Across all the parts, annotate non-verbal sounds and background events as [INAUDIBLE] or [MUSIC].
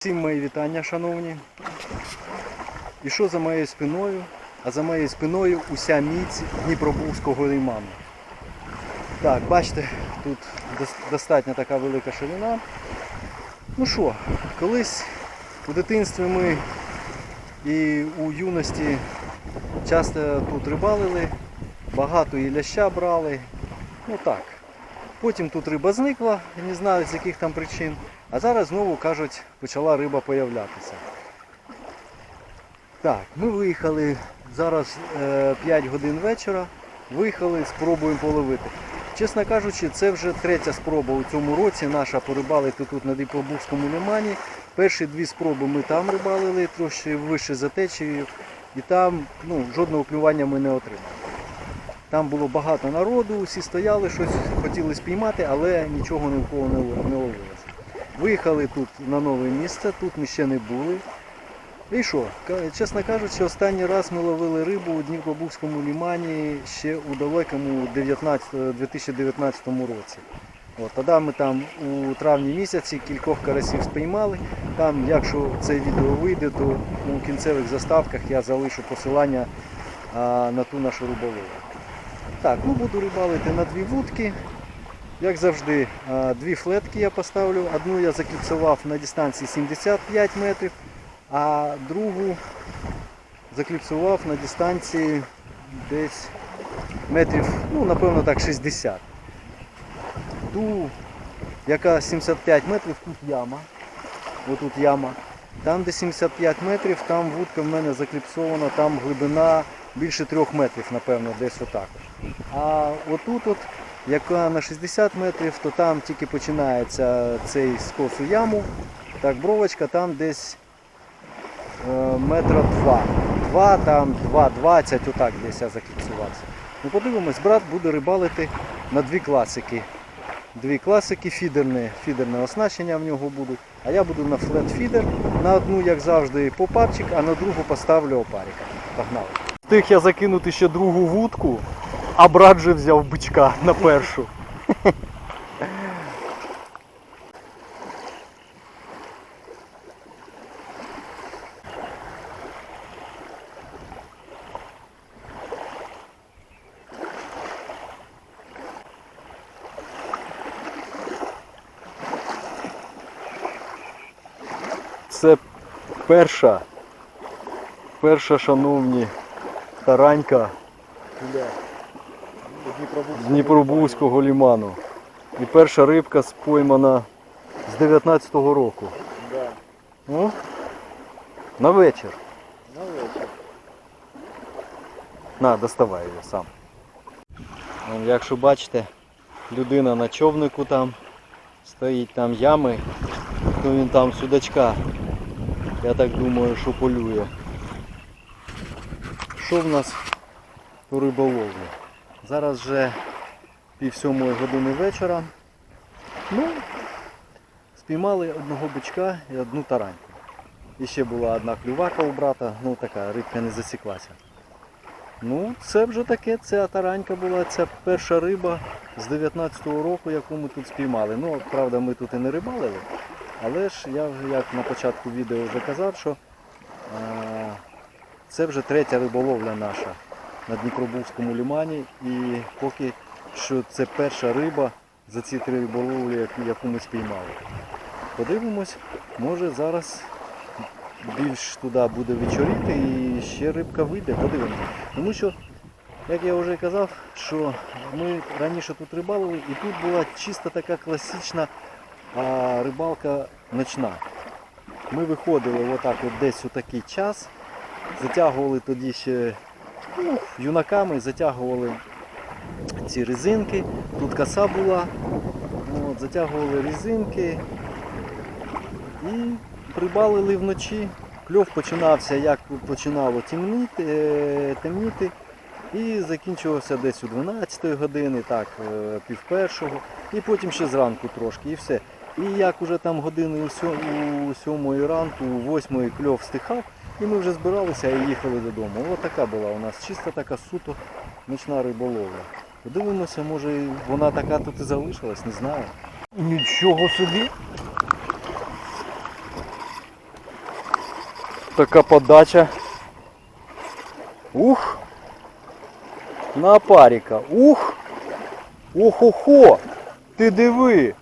Всім мої вітання, шановні. І що за моєю спиною? А за моєю спиною уся міць Дніпробузького лиману. Так, бачите, тут дос- достатньо така велика ширина. Ну що, колись у дитинстві ми і у юності часто тут рибалили, багато і ляща брали. Ну так. Потім тут риба зникла, не знаю з яких там причин. А зараз знову кажуть, почала риба появлятися. Так, ми виїхали зараз е, 5 годин вечора. Виїхали, спробуємо половити. Чесно кажучи, це вже третя спроба у цьому році наша порибалити тут на Діплобузькому лимані. Перші дві спроби ми там рибалили, трошки вище за течією, і там ну, жодного клювання ми не отримали. Там було багато народу, всі стояли, щось хотіли спіймати, але нічого ні в кого не лов- не ловилося. Виїхали тут на нове місце, тут ми ще не були. І що? Чесно кажучи, останній раз ми ловили рибу у Дніпробузькому лімані ще у далекому 19, 2019 році. От, тоді ми там у травні місяці кількох карасів спіймали. Там, якщо це відео вийде, то у кінцевих заставках я залишу посилання а, на ту нашу риболовлю. Так, ну буду рибалити на дві вудки. Як завжди, дві флетки я поставлю. Одну я закліпсував на дистанції 75 метрів, а другу закліпсував на дистанції десь метрів, ну напевно так, 60. Ту, яка 75 метрів, тут яма. Отут яма. Там, де 75 метрів, там вудка в мене закліпсована, там глибина більше 3 метрів, напевно, десь отак. А отут, от, яка на 60 метрів, то там тільки починається цей скос у яму. Так, бровочка там десь е, метра два. Два, там 2,20, отак десь я закліпсувався. Ну подивимось, брат буде рибалити на дві класики. Дві класики, фідерне, фідерне оснащення в нього будуть. А я буду на флет-фідер. На одну, як завжди, попапчик, а на другу поставлю опарика. Погнали. Встиг я закинути ще другу вудку, а брат же взяв бичка на першу. Це перша, перша, шановні, таранька з Дніпробузького ліману. І перша рибка споймана з 19-го року. Да, Ну, на вечір. на вечір. На, доставай його сам. Якщо бачите, людина на човнику там, стоїть там ями, то він там судачка. Я так думаю, що полює. Що в нас по риболовлі? Зараз вже пів сьомої години вечора. Ну, спіймали одного бичка і одну тараньку. І ще була одна клювака у брата, ну така рибка не засіклася. Ну, це вже таке, ця таранька була, ця перша риба з 19-го року, яку ми тут спіймали. Ну, правда, ми тут і не рибалили, але ж я вже як на початку відео вже казав, що е, це вже третя риболовля наша на Дніпробузькому лімані. І поки що це перша риба за ці три риболовлі, яку- ми спіймали. Подивимось, може зараз більш туди буде вечоріти і ще рибка вийде, подивимось. Тому що, як я вже казав, що ми раніше тут рибалили і тут була чисто така класична а, рибалка ночна. Ми виходили отак от десь у такий час, затягували тоді ще ну, юнаками, затягували ці резинки. Тут коса була, от, затягували резинки і прибалили вночі. Кльов починався, як починало темніти, е, темніти і закінчувався десь у 12 години, так, е, пів першого, і потім ще зранку трошки, і все. І як уже там години у сьомої ранку, у восьмої кльов стихав, і ми вже збиралися і їхали додому. Ось така була у нас чиста така суто ночна риболовля. Подивимося, може вона така тут і залишилась, не знаю. Нічого собі. така подача. Ух! На паріка. Ух! Охо-хо! Ти диви!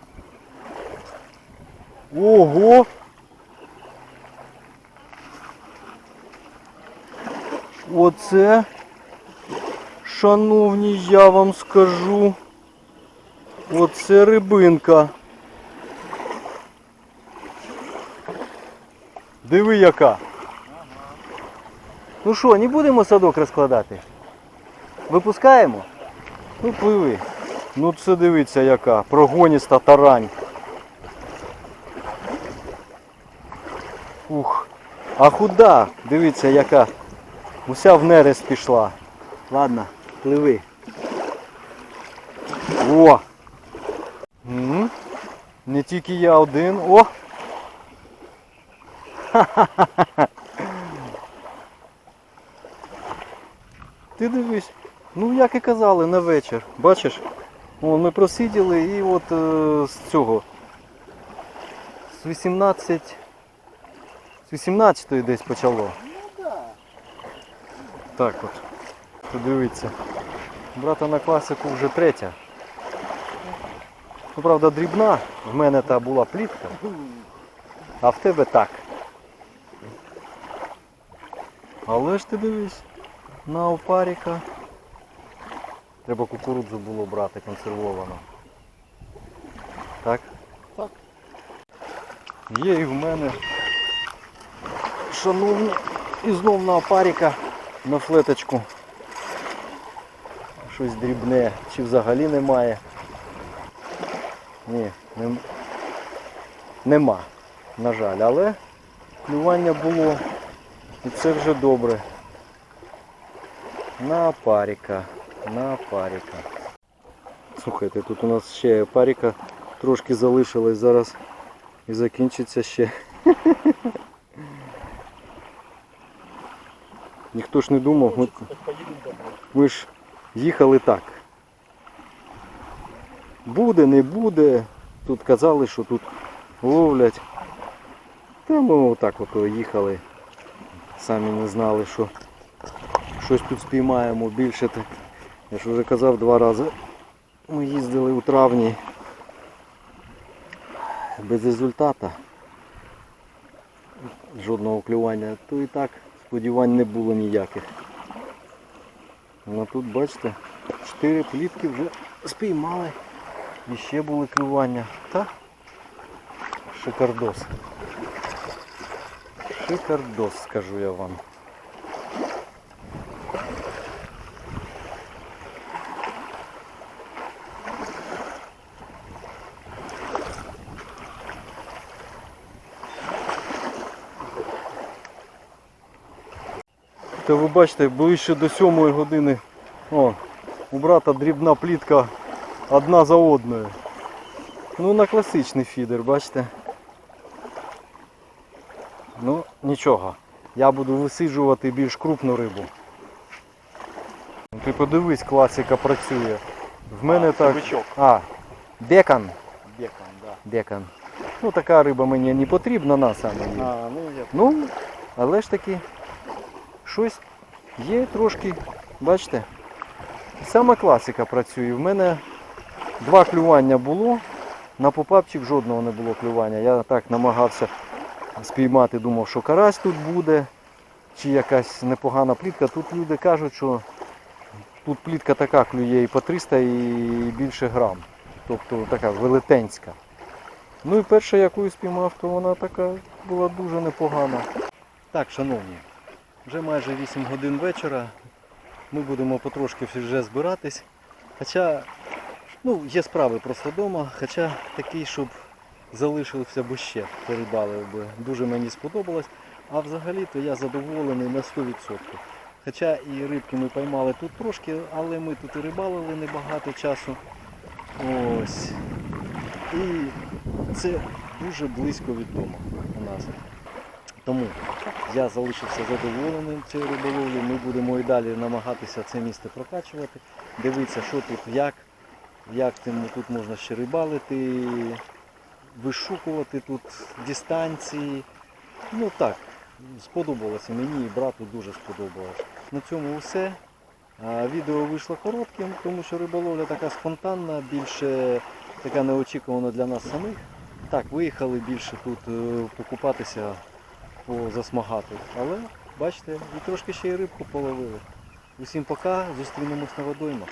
Ого! Оце, шановні, я вам скажу. Оце рибинка. Диви яка. Ну що, не будемо садок розкладати? Випускаємо? Ну пливи. Ну це дивіться яка. Прогоніста тарань. Ух. А худа, дивіться яка. Уся в нерест пішла. Ладно, пливи. О! М, Не тільки я один. О! Ха-ха-ха! [LAUGHS] Ти дивись. Ну як і казали, на вечір. Бачиш? О, ми просиділи і от е, з цього. З 18. З 18-ї десь почало. Ну Так от. Подивіться. Брата на класику вже третя. Ну, правда, дрібна. В мене та була плітка. А в тебе так. Але ж ти дивись, на опаріка. Треба кукурудзу було брати консервовану. Так? Так. Є і в мене. Шановні, і знов на опаріка, на флеточку. Щось дрібне, чи взагалі немає. Ні, нем... нема, на жаль, але клювання було. І це вже добре. На паріка, на паріка. Слухайте, тут у нас ще паріка трошки залишилась зараз і закінчиться ще. Ніхто ж не думав, ми, ми ж їхали так. Буде, не буде. Тут казали, що тут ловлять. Та ми отак от їхали. Самі не знали, що щось тут спіймаємо більше так. Я ж вже казав два рази. Ми їздили у травні без результата. Жодного клювання, то і так сподівань не було ніяких. Ну тут бачите, чотири плітки вже спіймали. І ще були клювання. Та шикардос. Шикардос, скажу я вам. Та ви бачите, ближче до сьомої години. О, у брата дрібна плітка одна за одною. Ну на класичний фідер, бачите. Ну, нічого. Я буду висиджувати більш крупну рибу. Ти подивись, класика працює. В мене А, так. бичок. А, бекан. Бекон, да. Бекан. Ну така риба мені не потрібна на саме. А, ну я Ну, але ж таки щось є трошки, бачите? Саме класика працює. В мене два клювання було, на попапчик жодного не було клювання. Я так намагався спіймати, думав, що карась тут буде, чи якась непогана плітка. Тут люди кажуть, що тут плітка така клює і по 300 і більше грам. Тобто така велетенська. Ну і перша, яку я спіймав, то вона така була дуже непогана. Так, шановні, вже майже 8 годин вечора. Ми будемо потрошки вже збиратись. Хоча ну, є справи просто вдома, хоча такий, щоб залишився б ще порибалив би. Дуже мені сподобалось. А взагалі-то я задоволений на 100%. Хоча і рибки ми поймали тут трошки, але ми тут і рибалили небагато часу. Ось. І це дуже близько від дому у нас. Тому я залишився задоволеним цією риболовлею. Ми будемо і далі намагатися це місце прокачувати, дивитися, що тут, як, як тут можна ще рибалити, вишукувати тут дистанції. Ну так, сподобалося мені і брату дуже сподобалось. На цьому все. Відео вийшло коротким, тому що риболовля така спонтанна, більше така неочікувана для нас самих. Так, виїхали більше тут е, покупатися, засмагати. Але бачите, і трошки ще й рибку половили. Усім пока, зустрінемось на водоймах.